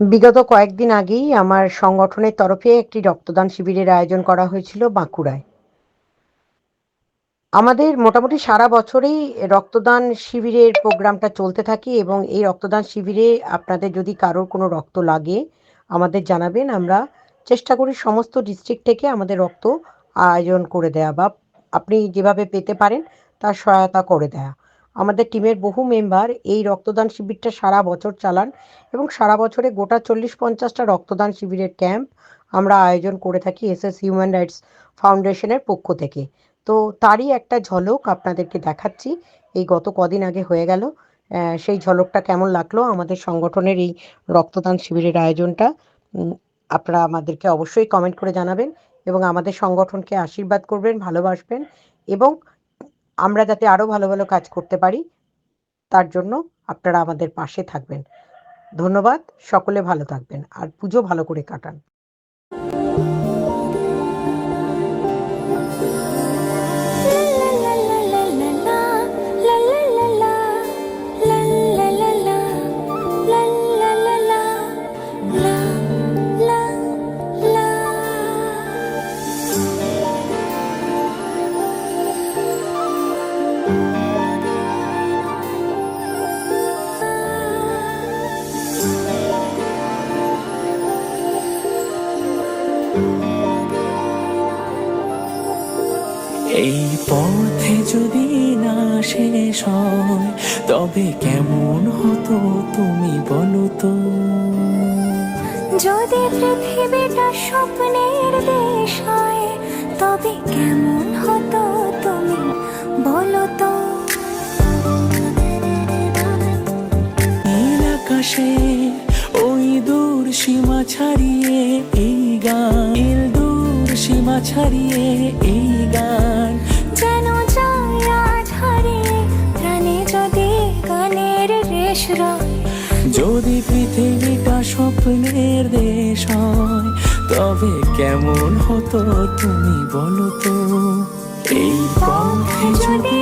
বিগত কয়েকদিন আগেই আমার সংগঠনের তরফে একটি রক্তদান শিবিরের আয়োজন করা হয়েছিল বাঁকুড়ায়। আমাদের মোটামুটি সারা বছরেই রক্তদান শিবিরের প্রোগ্রামটা চলতে থাকে এবং এই রক্তদান শিবিরে আপনাদের যদি কারোর কোনো রক্ত লাগে, আমাদের জানাবেন। আমরা চেষ্টা করি সমস্ত ডিস্ট্রিক্ট থেকে আমাদের রক্ত আয়োজন করে দেয়া বা আপনি যেভাবে পেতে পারেন তার সহায়তা করে দেয়া। আমাদের টিমের বহু মেম্বার এই রক্তদান শিবিরটা সারা বছর চালান এবং সারা বছরে গোটা চল্লিশ পঞ্চাশটা রক্তদান শিবিরের ক্যাম্প আমরা আয়োজন করে থাকি এস এস হিউম্যান রাইটস ফাউন্ডেশনের পক্ষ থেকে। তো তারই একটা ঝলক আপনাদেরকে দেখাচ্ছি, এই গত কদিন আগে হয়ে গেল। সেই ঝলকটা কেমন লাগল আমাদের সংগঠনের এই রক্তদান শিবিরের আয়োজনটা? আপনারা আমাদেরকে অবশ্যই কমেন্ট করে জানাবেন এবং আমাদের সংগঠনকে আশীর্বাদ করবেন, ভালোবাসবেন এবং আমরা যাতে আরও ভালো ভালো কাজ করতে পারি, তার জন্য আপনারা আমাদের পাশে থাকবেন। ধন্যবাদ, সকলে ভালো থাকবেন, আর পুজো ভালো করে কাটান। এই পথে যদি না শেষ হয় তবে কেমন হতো তুমি বলো তো? যদি পৃথিবীটা স্বপ্নের দেশ হয় তবে কেমন হতো তুমি বলো তো? নীল আকাশে ওই দূর সীমা ছাড়িয়ে এই গান। সীমা ছাড়িয়ে এই গান। যেন হারিয়ে প্রাণে যদি গানের রেশ যদি পৃথিবীটা স্বপ্নের দেশ হয় তবে কেমন হতো তুমি বলো তো? এই পথে যদি